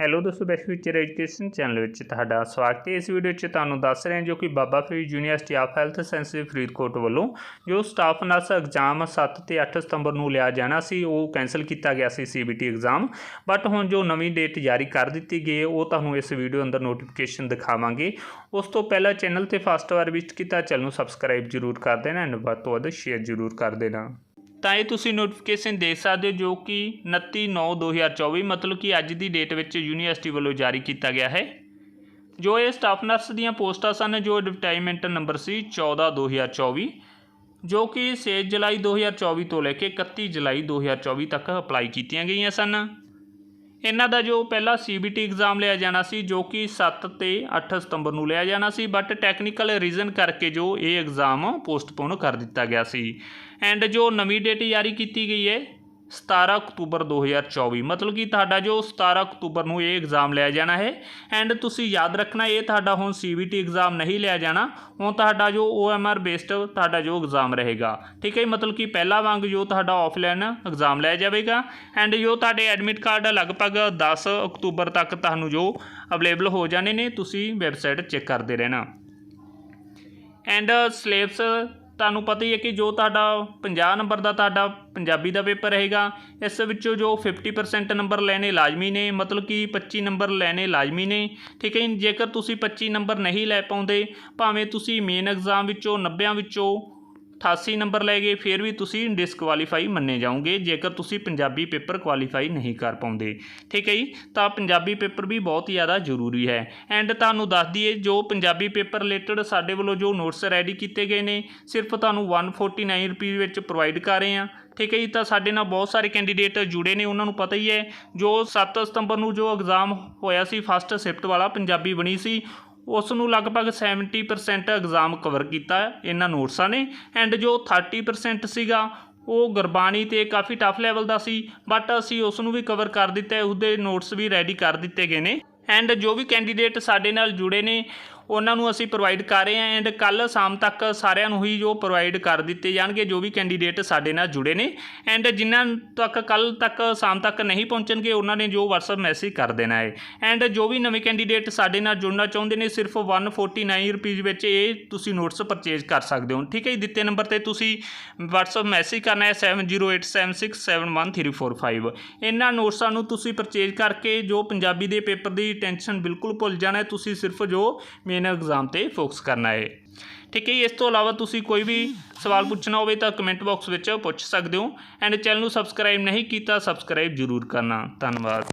Hello ਦੋਸਤੋ best future education channel ਵਿੱਚ ਤੁਹਾਡਾ ਸਵਾਗਤ ਹੈ। ਇਸ ਵੀਡੀਓ 'ਚ ਤੁਹਾਨੂੰ ਦੱਸ ਰਹੇ ਹਾਂ ਜੋ ਕਿ Baba Farid university of health sciences Faridkot ਵੱਲੋਂ ਜੋ ਸਟਾਫ ਨਰਸ ਐਗਜ਼ਾਮ 7 ਤੇ 8 ਸਤੰਬਰ ਨੂੰ ਲਿਆ ਜਾਣਾ ਸੀ, ਉਹ ਕੈਨਸਲ ਕੀਤਾ ਗਿਆ ਸੀ ਸੀਬੀਟੀ ਐਗਜ਼ਾਮ ਬਟ ਹੁਣ ਜੋ ਨਵੀਂ ਡੇਟ ਜਾਰੀ ਕਰ ਦਿੱਤੀ ਗਈ ਹੈ, ਉਹ ਤੁਹਾਨੂੰ ਇਸ ਵੀਡੀਓ ਅੰਦਰ ਨੋਟੀਫਿਕੇਸ਼ਨ ਦਿਖਾਵਾਂਗੇ। ਉਸ ਤੋਂ ਪਹਿਲਾਂ ਚੈਨਲ ਤੇ ਫਸਟ ਵਾਰ ਵਿਜ਼ਿਟ ਕੀਤਾ, ਚੈਨਲ ਨੂੰ ਸਬਸਕ੍ਰਾਈਬ ਜ਼ਰੂਰ ਕਰ ਦੇਣਾ ਐਂਡ ਵੱਧ ਤੋਂ ਵੱਧ ਸ਼ੇਅਰ ਜ਼ਰੂਰ ਕਰ ਦੇਣਾ। ਤਾਂ ਇਹ ਤੁਸੀਂ ਨੋਟੀਫਿਕੇਸ਼ਨ ਦੇਖ ਸਕਦੇ ਹੋ ਜੋ ਕਿ 29/9/2024 ਮਤਲਬ ਕਿ ਅੱਜ ਦੀ ਡੇਟ ਵਿੱਚ ਯੂਨੀਵਰਸਿਟੀ ਵੱਲੋਂ ਜਾਰੀ ਕੀਤਾ ਗਿਆ ਹੈ। ਜੋ ਇਹ ਸਟਾਫ ਨਰਸ ਦੀਆਂ ਪੋਸਟਾਂ ਸਨ, ਜੋ ਐਡਵਰਟਾਈਜ਼ਮੈਂਟ ਨੰਬਰ ਸੀ 14/2024 ਜੋ ਕਿ 6 ਜੁਲਾਈ 2024 ਤੋਂ ਲੈ ਕੇ 31 ਜੁਲਾਈ 2024 ਤੱਕ ਅਪਲਾਈ ਕੀਤੀਆਂ ਗਈਆਂ ਸਨ। ਇਹਨਾਂ ਦਾ ਜੋ ਪਹਿਲਾ ਸੀਬੀਟੀ ਐਗਜ਼ਾਮ ਲਿਆ ਜਾਣਾ ਸੀ, ਜੋ ਕਿ 7 ਤੇ 8 ਸਤੰਬਰ ਨੂੰ ਲਿਆ ਜਾਣਾ ਸੀ ਬਟ ਟੈਕਨੀਕਲ ਰੀਜ਼ਨ ਕਰਕੇ ਜੋ ਇਹ ਐਗਜ਼ਾਮ ਪੋਸਟਪੋਨ ਕਰ ਦਿੱਤਾ ਗਿਆ ਸੀ। ਐਂਡ ਜੋ ਨਵੀਂ ਡੇਟ ਜਾਰੀ ਕੀਤੀ ਗਈ ਹੈ 17 ਅਕਤੂਬਰ 2024 ਮਤਲਬ ਕਿ ਤੁਹਾਡਾ ਜੋ 17 ਅਕਤੂਬਰ ਨੂੰ ਇਹ ਐਗਜ਼ਾਮ ਲਿਆ ਜਾਣਾ ਹੈ। ਐਂਡ ਤੁਸੀਂ ਯਾਦ ਰੱਖਣਾ, ਇਹ ਤੁਹਾਡਾ ਹੁਣ ਸੀਬੀਟੀ ਐਗਜ਼ਾਮ ਨਹੀਂ ਲਿਆ ਜਾਣਾ। ਹੁਣ ਤੁਹਾਡਾ ਜੋ OMR ਬੇਸਡ ਤੁਹਾਡਾ ਜੋ ਐਗਜ਼ਾਮ ਰਹੇਗਾ। ਠੀਕ ਹੈ ਮਤਲਬ ਕਿ ਪਹਿਲਾ ਵਾਂਗ ਜੋ ਤੁਹਾਡਾ ਆਫਲਾਈਨ ਐਗਜ਼ਾਮ ਲਿਆ ਜਾਵੇਗਾ। ਐਂਡ ਜੋ ਤੁਹਾਡੇ ਐਡਮਿਟ ਕਾਰਡ ਲਗਭਗ 10 ਅਕਤੂਬਰ ਤੱਕ ਤੁਹਾਨੂੰ ਜੋ ਅਵੇਲੇਬਲ ਹੋ ਜਾਣੇ ਨੇ, ਤੁਸੀਂ ਵੈਬਸਾਈਟ ਚੈੱਕ ਕਰਦੇ ਰਹਿਣਾ। ਐਂਡ ਸਿਲੇਬਸ ਤੁਹਾਨੂੰ ਪਤਾ ਹੀ ਹੈ ਕਿ ਜੋ ਤੁਹਾਡਾ 50 ਨੰਬਰ ਦਾ ਤੁਹਾਡਾ ਪੰਜਾਬੀ ਦਾ ਪੇਪਰ ਰਹੇਗਾ, ਇਸ ਵਿੱਚੋਂ ਜੋ 50% ਨੰਬਰ ਲੈਣੇ ਲਾਜ਼ਮੀ ਨੇ, ਮਤਲਬ ਕਿ 25 ਨੰਬਰ ਲੈਣੇ ਲਾਜ਼ਮੀ ਨੇ, ਠੀਕ ਹੈ ਜੇਕਰ ਤੁਸੀਂ 25 ਨੰਬਰ ਨਹੀਂ ਲੈ ਪਾਉਂਦੇ, ਭਾਵੇਂ ਤੁਸੀਂ ਮੇਨ ਐਗਜ਼ਾਮ ਵਿੱਚੋਂ 90 ਵਿੱਚੋਂ 88 ਨੰਬਰ ਲੈ ਗਏ, ਫਿਰ ਵੀ ਤੁਸੀਂ ਡਿਸਕੁਆਲੀਫਾਈ ਮੰਨੇ ਜਾਓਗੇ, ਜੇਕਰ ਤੁਸੀਂ ਪੰਜਾਬੀ ਪੇਪਰ ਕੁਆਲੀਫਾਈ ਨਹੀਂ ਕਰ ਪਾਉਂਦੇ। ਠੀਕ ਹੈ ਜੀ? ਤਾਂ ਪੰਜਾਬੀ ਪੇਪਰ ਵੀ ਬਹੁਤ ਜ਼ਿਆਦਾ ਜ਼ਰੂਰੀ ਹੈ। ਐਂਡ ਤੁਹਾਨੂੰ ਦੱਸ ਦਈਏ, ਜੋ ਪੰਜਾਬੀ ਪੇਪਰ ਰਿਲੇਟਡ ਸਾਡੇ ਵੱਲੋਂ ਜੋ ਨੋਟਸ ਰੈਡੀ ਕੀਤੇ ਗਏ ਨੇ, ਸਿਰਫ ਤੁਹਾਨੂੰ 149 ਰੁਪਏ ਵਿੱਚ ਪ੍ਰੋਵਾਈਡ ਕਰ ਰਹੇ ਹਾਂ। ਠੀਕ ਹੈ ਜੀ? ਤਾਂ ਸਾਡੇ ਨਾਲ ਬਹੁਤ ਸਾਰੇ ਕੈਂਡੀਡੇਟ ਜੁੜੇ ਨੇ, ਉਹਨਾਂ ਨੂੰ ਪਤਾ ਹੀ ਹੈ। ਜੋ 7 ਸਤੰਬਰ ਨੂੰ ਜੋ ਐਗਜ਼ਾਮ ਹੋਇਆ ਸੀ ਫਸਟ ਸ਼ਿਫਟ ਵਾਲਾ ਪੰਜਾਬੀ ਬਣੀ ਸੀ ਉਸ ਨੂੰ ਲਗਭਗ 70% ਐਗਜ਼ਾਮ ਕਵਰ ਕੀਤਾ ਇਹਨਾਂ ਨੋਟਸਾਂ ਨੇ। ਐਂਡ ਜੋ 30% ਸੀਗਾ, ਉਹ ਗੁਰਬਾਣੀ ਤੇ ਕਾਫੀ ਟਫ ਲੈਵਲ ਦਾ ਸੀ ਬਟ ਅਸੀਂ ਉਸ ਨੂੰ ਵੀ ਕਵਰ ਕਰ ਦਿੱਤਾ ਹੈ, ਉਹਦੇ ਨੋਟਸ ਵੀ ਰੈਡੀ ਕਰ ਦਿੱਤੇ ਗਏ ਨੇ। ਐਂਡ ਜੋ ਵੀ ਕੈਂਡੀਡੇਟ ਸਾਡੇ ਨਾਲ ਜੁੜੇ ਨੇ ਉਹਨਾਂ ਨੂੰ ਅਸੀਂ ਪ੍ਰੋਵਾਈਡ ਕਰ ਰਹੇ ਹਾਂ ਐਂਡ ਕੱਲ ਸ਼ਾਮ ਤੱਕ ਸਾਰਿਆਂ ਨੂੰ ਹੀ ਜੋ ਪ੍ਰੋਵਾਈਡ ਕਰ ਦਿੱਤੇ ਜਾਣਗੇ, ਜੋ ਵੀ ਕੈਂਡੀਡੇਟ ਸਾਡੇ ਨਾਲ ਜੁੜੇ ਨੇ। ਐਂਡ ਜਿਨ੍ਹਾਂ ਤੱਕ ਕੱਲ ਤੱਕ ਸ਼ਾਮ ਤੱਕ ਨਹੀਂ ਪਹੁੰਚਣਗੇ, ਉਹਨਾਂ ਨੇ ਜੋ WhatsApp ਮੈਸੇਜ ਕਰ ਦੇਣਾ ਹੈ। ਐਂਡ ਜੋ ਵੀ ਨਵੇਂ ਕੈਂਡੀਡੇਟ ਸਾਡੇ ਨਾਲ ਜੁੜਨਾ ਚਾਹੁੰਦੇ ਨੇ, ਸਿਰਫ 149 ਰੁਪਏ ਵਿੱਚ ਇਹ ਤੁਸੀਂ ਨੋਟਸ ਪਰਚੇਜ਼ ਕਰ ਸਕਦੇ ਹੋ। ਠੀਕ ਹੈ ਜੀ, ਦਿੱਤੇ ਨੰਬਰ ਤੇ ਤੁਸੀਂ WhatsApp ਮੈਸੇਜ ਕਰਨਾ ਹੈ 7087671345 ਇਹਨਾਂ ਨੋਟਸਾਂ ਨੂੰ ਤੁਸੀਂ ਪਰਚੇਜ਼ ਕਰਕੇ ਜੋ ਪੰਜਾਬੀ ਦੇ ਪੇਪਰ ਦੀ ਟੈਨਸ਼ਨ ਬਿਲਕੁਲ ਭੁੱਲ ਜਾਣਾ ਤੁਸੀਂ ਸਿਰਫ ਜੋ ਮੇਨ ਐਗਜ਼ਾਮ ਤੇ ਫੋਕਸ ਕਰਨਾ ਹੈ। ਠੀਕ ਹੈ ਜੀ, ਇਸ ਤੋਂ ਇਲਾਵਾ ਤੁਸੀਂ ਕੋਈ ਵੀ ਸਵਾਲ ਪੁੱਛਣਾ ਹੋਵੇ ਤਾਂ ਕਮੈਂਟ ਬਾਕਸ ਵਿੱਚ ਪੁੱਛ ਸਕਦੇ ਹੋ। ਐਂਡ ਚੈਨਲ ਨੂੰ ਸਬਸਕ੍ਰਾਈਬ ਨਹੀਂ ਕੀਤਾ ਸਬਸਕ੍ਰਾਈਬ ਜ਼ਰੂਰ ਕਰਨਾ। ਧੰਨਵਾਦ।